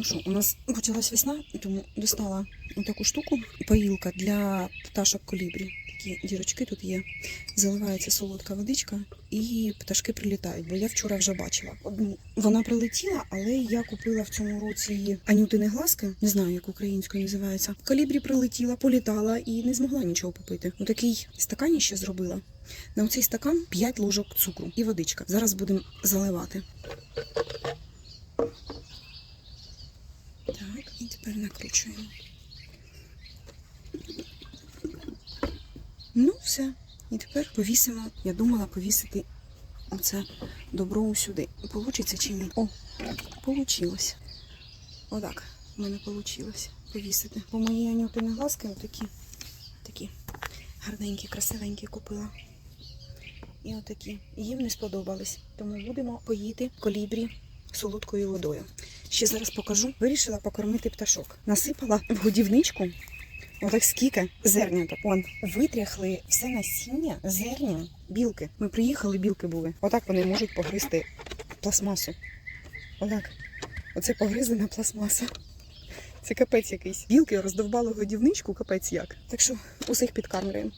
Ну що, у нас почалась весна, тому достала таку штуку. Поїлка для пташок колібрі. Такі дірочки тут є. Заливається солодка водичка, і пташки прилітають. Бо я вчора вже бачила одну. Вона прилетіла, але я купила в цьому році анютини глазки. Не знаю, як українською називається. Колібрі прилетіла, політала і не змогла нічого попити. Отакий стаканіще зробила. На оцей стакан 5 ложок цукру і водичка. Зараз будемо заливати. Так, і тепер накручуємо. Ну, все. І тепер повісимо. Я думала повісити оце добро сюди. Получиться чи ні? О, получилось. Отак. в мене вийшло повісити. Бо мої анютини глазки отакі, такі гарненькі, красивенькі купила. І отакі. Їм не сподобались. Тому будемо поїти колібрі солодкою водою. Ще зараз покажу. Вирішила покормити пташок. Насипала в годівничку. Отак скільки зерняток. Он витряхли все насіння, зерня, білки. Ми приїхали, білки були. Отак вони можуть погризти пластмасу. Отак. Оце погризана пластмаса. Це капець якийсь. Білки роздовбали годівничку, капець як. Так що усіх підкармлюємо.